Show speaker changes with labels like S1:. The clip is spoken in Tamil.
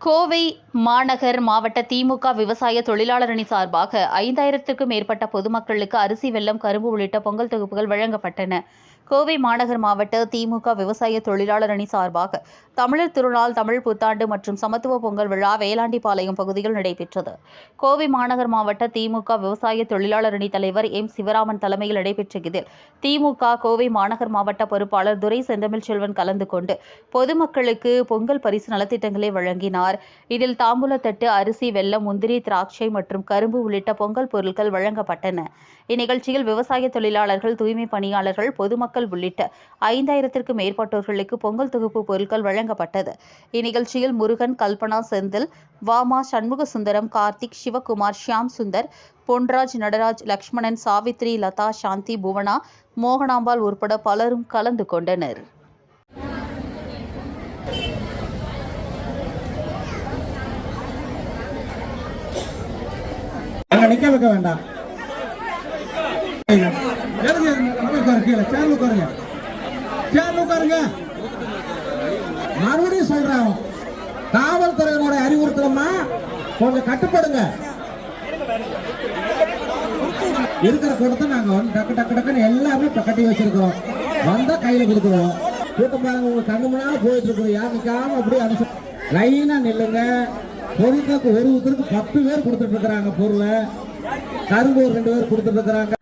S1: கோவை மாநகர் மாவட்ட திமுக விவசாய தொழிலாளர் அணி சார்பாக ஐந்தாயிரத்திற்கும் மேற்பட்ட பொதுமக்களுக்கு அரிசி வெல்லம் கரும்பு உள்ளிட்ட பொங்கல் தொகுப்புகள் வழங்கப்பட்டன. கோவை மாநகர் மாவட்ட திமுக விவசாய தொழிலாளர் அணி சார்பாக தமிழர் திருநாள் தமிழ் புத்தாண்டு மற்றும் சமத்துவ பொங்கல் விழா வேலாண்டிபாளையம் பகுதியில் நடைபெற்றது. கோவை மாநகர் மாவட்ட திமுக விவசாய தொழிலாளர் அணி தலைவர் எம். சிவராமன் தலைமையில் நடைபெற்ற இதில் திமுக கோவை மாநகர் மாவட்ட பொறுப்பாளர் துரை செந்தமிழ் செல்வன் கலந்து கொண்டு பொதுமக்களுக்கு பொங்கல் பரிசு நலத்திட்டங்களை வழங்கினார். இதில் தாம்பூலத்தட்டு அரிசி வெல்லம் முந்திரி திராட்சை மற்றும் கரும்பு உள்ளிட்ட பொங்கல் பொருட்கள் வழங்கப்பட்டன. இந்நிகழ்ச்சியில் விவசாய தொழிலாளர்கள் தூய்மை பணியாளர்கள் பொதுமக்கள் உள்ளிட்ட ஐந்தாயிரத்திற்கும் மேற்பட்டோர்களுக்கு பொங்கல் தொகுப்பு பொருட்கள் வழங்கப்பட்டது. இந்நிகழ்ச்சியில் முருகன் கல்பனா செந்தில் வாமா சண்முக சுந்தரம் கார்த்திக் சிவகுமார் ஷியாம் சுந்தர் பொன்ராஜ் நடராஜ் லக்ஷ்மணன் சாவித்ரி லதா சாந்தி புவனா மோகனாம்பாள் உட்பட பலரும் கலந்து கொண்டனர்.
S2: நிக்க வைக்க வேண்டாம். உட்காரு கீழே. சேர்ல உட்காருங்க. சேர்ல உட்காருங்க. மறுபடியும் சொல்றேன். காவல்துறையினுடைய அறிவுறுத்தலமா கொஞ்சம் கட்டுப்படுங்க. இருக்கிற கூட்டத்தை நாங்க வந்து டக்கு டக்கு டக்குன்னு எல்லாமே இப்ப கட்டி வச்சிருக்கிறோம். வந்தா கையில கொடுக்குறோம் கூட்டம் பாருங்க உங்க கண்ணு முன்னால போயிட்டு இருக்கிறோம் யார் நிக்காம அப்படியே அனுச லைனா நில்லுங்க. பொருட்களுக்கு ஒரு ஒருத்தருக்கு பத்து பேர் கொடுத்துட்டு இருக்கிறாங்க பொருளை. கரும்பு ஒரு ரெண்டு பேர் கொடுத்துட்டு இருக்கிறாங்க.